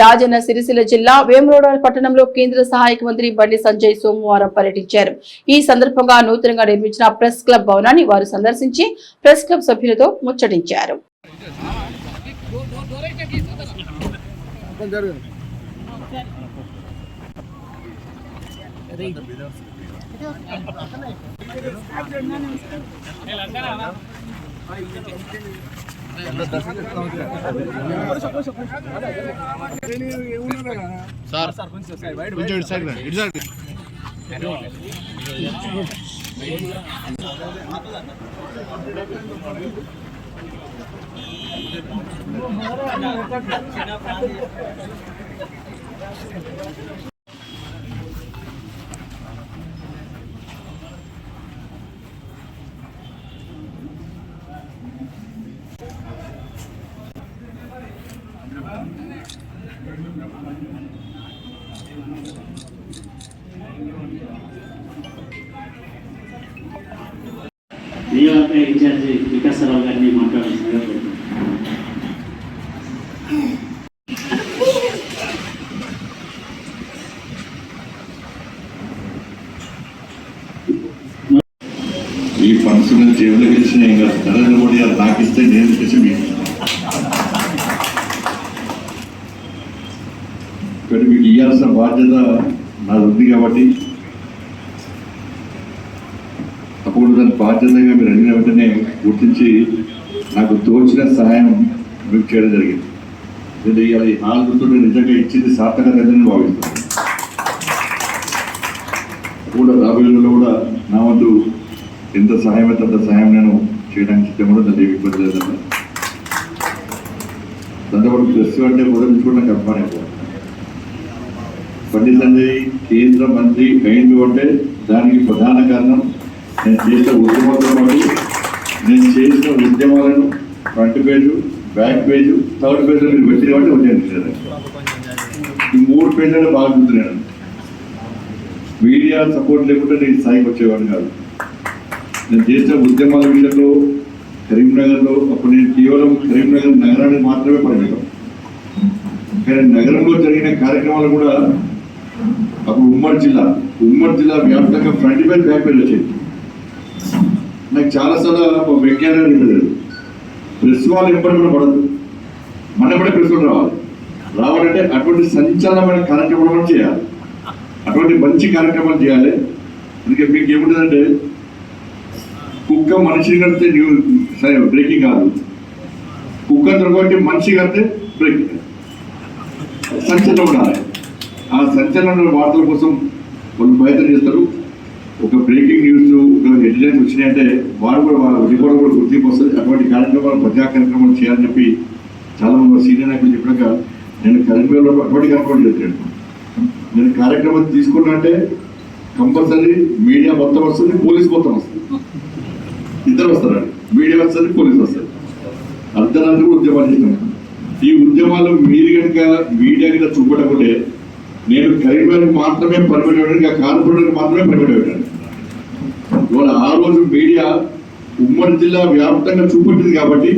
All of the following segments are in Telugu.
రాజన్న సిరిసిల్ల జిల్లా వేమరోడ పట్టణంలో కేంద్ర సహాయక మంత్రి బండి సంజయ్ సోమవారం పర్యటించారు. ఈ సందర్భంగా నూతనంగా నిర్మించిన ప్రెస్ క్లబ్ భవనాన్ని వారు సందర్శించి ప్రెస్ క్లబ్ సభ్యులతో ముచ్చటించారు. సార్ కొంచెం ఇటు సైడ్ రండి, ఇటు సైడ్ శాఖ ఇన్ఛార్జి వికాసరావు గారిని మాట్లాడాల్సిందిగా కోరుతున్నాను. ఈ ఫండ్స్ మీద జేబులో గెలిచిన ఇంకా నరేంద్ర మోడీ గారు నాకు ఇస్తే నేను తెచ్చి మీకు ఇక్కడ మీకు ఇవ్వాల్సిన బాధ్యత నాది ఉంది కాబట్టి అప్పుడు దాని బాధ్యతగా మీరు అడిగిన వెంటనే గుర్తించి నాకు తోచిన సహాయం మీకు చేయడం జరిగింది. నేను ఇవాళ ఈ హాల్ గుర్తుంటే నిజంగా ఇచ్చింది సార్థకత అని భావిస్తున్నాను. కూడా రాబోయేలో కూడా నా వంతు ఎంత సహాయం అయితే అంత సహాయం నేను చేయడానికి సిద్ధం కూడా దాన్ని ఏమి ఇబ్బంది లేదన్న దాంతోపాటు ప్రెస్ అంటే కూడా నాకు అభిమానం పండిత్ సంజయ్ కేంద్ర మంత్రి అయిండు అంటే దానికి ప్రధాన కారణం నేను చేసిన ఉద్యమాలతో నేను చేసిన ఉద్యమాలను front page back page third page మీరు పెట్టిన కాబట్టి ఉద్యమం ఈ మూడు పేజీలు బాగా గుర్తున్నాను మీడియా సపోర్ట్ లేకుంటే నేను స్థాయికి వచ్చేవాడిని కాదు. నేను చేసిన ఉద్యమాల విషయంలో కరీంనగర్లో అప్పుడు నేను కేవలం కరీంనగర్ నగరానికి మాత్రమే పరిమితం కానీ నగరంలో జరిగిన కార్యక్రమాలు కూడా అప్పుడు ఉమ్మడి జిల్లా ఉమ్మడి జిల్లా వ్యాప్తంగా ఫ్రంట్ పేజ్ బ్యాక్ పేజ్ వచ్చేది నాకు చాలాసార్లు వెంకయ్య ఉండదు ప్రెస్ వాళ్ళు ఎప్పటి కూడా పడదు మన కూడా ప్రెస్ రావాలి. రావాలంటే అటువంటి సంచలనమైన కార్యక్రమాలు చేయాలి. అటువంటి మంచి కార్యక్రమాలు చేయాలి. అందుకే మీకు ఏముంటుందంటే కుక్క మనిషిని కడితే న్యూ సరే బ్రేకింగ్ కాదు. కుక్క దొరకబట్టి మనిషి కడితే బ్రేకింగ్ సంచలనం ఉండాలి. ఆ సంచలన వార్తల కోసం వాళ్ళు ప్రయత్నం చేస్తారు. విజయం వచ్చినాయంటే వారు కూడా వాళ్ళ రిపోర్ట్ కూడా గుర్తింపు వస్తుంది. అటువంటి కార్యక్రమాలు ప్రజా కార్యక్రమాలు చేయాలని చెప్పి చాలా మంది సీనియర్ నాయకులు చెప్పినాక నేను కరీంనగర్లో అటువంటి కార్యక్రమాలు చేస్తున్నాను. నేను కార్యక్రమం తీసుకున్నా అంటే కంపల్సరీ మీడియా మొత్తం వస్తుంది పోలీస్ మొత్తం వస్తుంది. ఇద్దరు వస్తారండి మీడియా వస్తుంది పోలీస్ వస్తుంది. అర్ధరాత్రి ఉద్యమాలు చేస్తున్నాను ఈ ఉద్యమాలు మీరు కనుక మీడియా కనుక చూపడకుంటే నేను కరీంనగర్ మాత్రమే పరిమితం అయ్యాను, ఇంకా కార్పొరేటర్ మాత్రమే పరిమితం అయ్యాను. ఆ రోజు మీడియా ఉమ్మడి జిల్లా వ్యాప్తంగా చూపెట్టింది కాబట్టి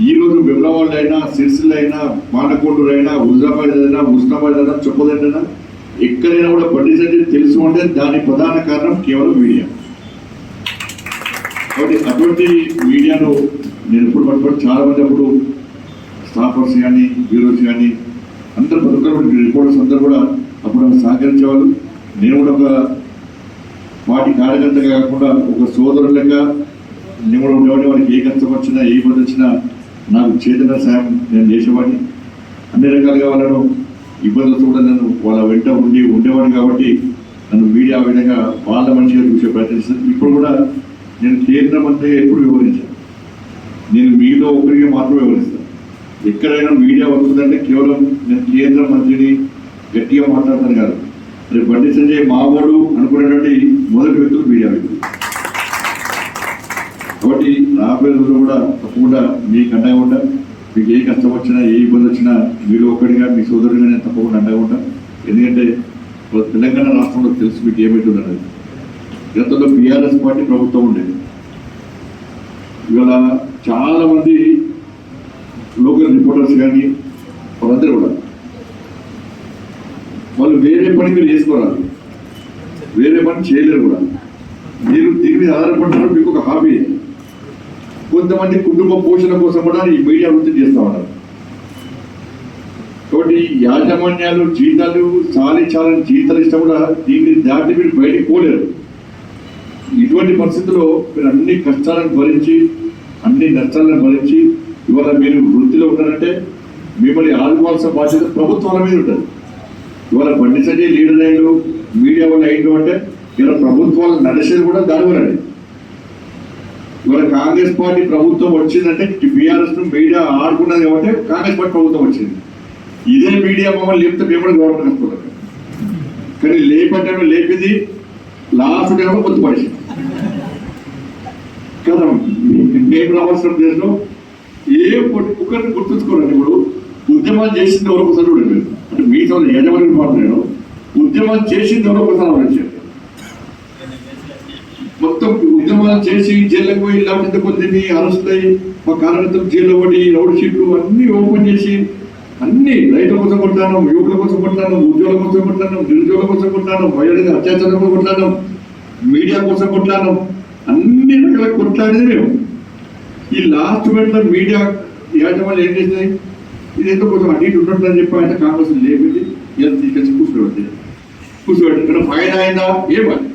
ఈ రోజు విమలవాళ్ళు అయినా సిరిసిల్ అయినా మానకొండూరు అయినా హుజాబాద్ అయినా ముస్తాబాద్ అయినా చెప్పదైనా ఎక్కడైనా కూడా పండించండి తెలుసు అంటే దాని ప్రధాన కారణం కేవలం మీడియా. కాబట్టి అటువంటి మీడియాను నేను ఇప్పుడు పట్టుబడి చాలా మంది అప్పుడు స్టాఫర్స్ కానీ బ్యూరోస్ కానీ అందరు ప్రతి ఒక్కరు రిపోర్టర్స్ అందరూ కూడా అప్పుడు సహకరించేవాళ్ళు. నేను కూడా ఒక వాటి కార్యకర్తగా కాకుండా ఒక సోదరు లెక్క నేను కూడా వాడికి ఏ కష్టం వచ్చినా ఏ ఇబ్బంది వచ్చినా నాకు చేతన సాయం నేను చేసేవాడిని. అన్ని రకాలుగా వాళ్ళను ఇబ్బందులతో కూడా నేను వాళ్ళ వెంట ఉండి ఉండేవాడిని కాబట్టి నన్ను మీడియా విధంగా వాళ్ళ మనిషిగా చూసే ప్రయత్నిస్తాను ఇప్పుడు కూడా నేను కేంద్రం అంటే ఎప్పుడు వివరించాను. నేను మీలో ఒకరికి మాత్రమే వివరిస్తాను. ఎక్కడైనా మీడియా వస్తుందంటే కేవలం నేను కేంద్ర మంత్రిని గట్టిగా మాట్లాడతాను కాదు. మరి బండి సంజయ్ మావోడు అనుకునేటువంటి మొదటి వ్యక్తులు మీడియా వ్యక్తులు కాబట్టి రాబోయే రోజులు కూడా తప్పకుండా మీకు అండగా ఉంటా మీకు ఏ కష్టం వచ్చినా ఏ ఇబ్బంది వచ్చినా మీరు ఒక్కడిగా మీ సోదరుడిగా నేను తప్పకుండా అండగా ఉంటా ఎందుకంటే తెలంగాణ రాష్ట్రంలో తెలుసు మీకు ఏమైతుంది అనేది. గతంలో బీఆర్ఎస్ పార్టీ ప్రభుత్వం ఉండేది ఇవాళ చాలామంది లోకల్ రిపోర్టర్స్ కానీ వాళ్ళందరూ కూడా పని మీరు చేసుకోరాదు వేరే పని చేయలేరు కూడా. మీరు దీని మీద ఆధారపడ్డారు మీకు ఒక హాబీ. కొంతమంది కుటుంబ పోషణ కోసం కూడా ఈ మీడియా వృత్తి చేస్తూ ఉన్నారు. కాబట్టి యాజమాన్యాలు జీతాలు చాలి చాలని జీతాలు ఇష్టం కూడా దీన్ని దాటి మీరు బయటికి పోలేరు. ఇటువంటి పరిస్థితుల్లో మీరు అన్ని కష్టాలను భరించి అన్ని నష్టాలను భరించి ఇవాళ మీరు వృత్తిలో ఉన్నారంటే మిమ్మల్ని ఆదుకోవాల్సిన బాధ్యత ప్రభుత్వాల మీద ఉంటుంది. ఇవాళ బండి సంజయ్ లీడర్ అయ్యాడు మీడియా వాళ్ళు అయ్యిండు అంటే ఇలా ప్రభుత్వాలు నడిచేది కూడా దానివరండి ఇవాళ కాంగ్రెస్ పార్టీ ప్రభుత్వం వచ్చిందంటే బీఆర్ఎస్ మీడియా ఆడుకున్నది కాబట్టి కాంగ్రెస్ పార్టీ ప్రభుత్వం వచ్చింది. ఇదే మీడియా మమ్మల్ని లేపితే మేము కూడా గవర్నమెంట్ కష్టపడతాం కానీ లేపటం లేపింది లాస్ట్ టైంలో పొందుపరిచింది కదా మేము రావాల్సిన దేశంలో ఏ ఒక్కరిని గుర్తుంచుకోరండి ఇప్పుడు? ఉద్యమాలు చేసింది ఎవరో ఒకసారి చూడండి అంటే మీతో యజమాని మాట్లాడాను ఉద్యమాలు చేసింది ఎవరో ఒకసారి ఆలోచించండి మొత్తం ఉద్యమాలు చేసి జైళ్ళకి పోయి లేకపోతే కొంతమంది అరెస్ట్ మా కార్యకర్తలు జైల్లో పడి రౌడ్ షీట్లు అన్ని ఓపెన్ చేసి అన్ని రైతుల కోసం కొట్టాను యువకుల కోసం కొట్టాను ఉద్యోగుల కోసం కొట్టాను నిరుద్యోగుల కోసం కొట్టాను మహిళల అత్యాచారం కోసం కొట్టాను మీడియా కోసం కొట్లాను అన్ని రకాల కొట్లాడేది మేము. ఈ లాస్ట్ మినిట్లో మీడియా యాజమాన్యం ఏం చేసినాయి? ఇది ఎందుకు కొంచెం అటు ఇటు ఉంటుందని చెప్పి ఆయన కాంగ్రెస్ లేపింది ఇలా తీసుకొచ్చి కూర్చోబెట్టి కూర్చోబెట్టి ఫైన్ అయిందా ఏమని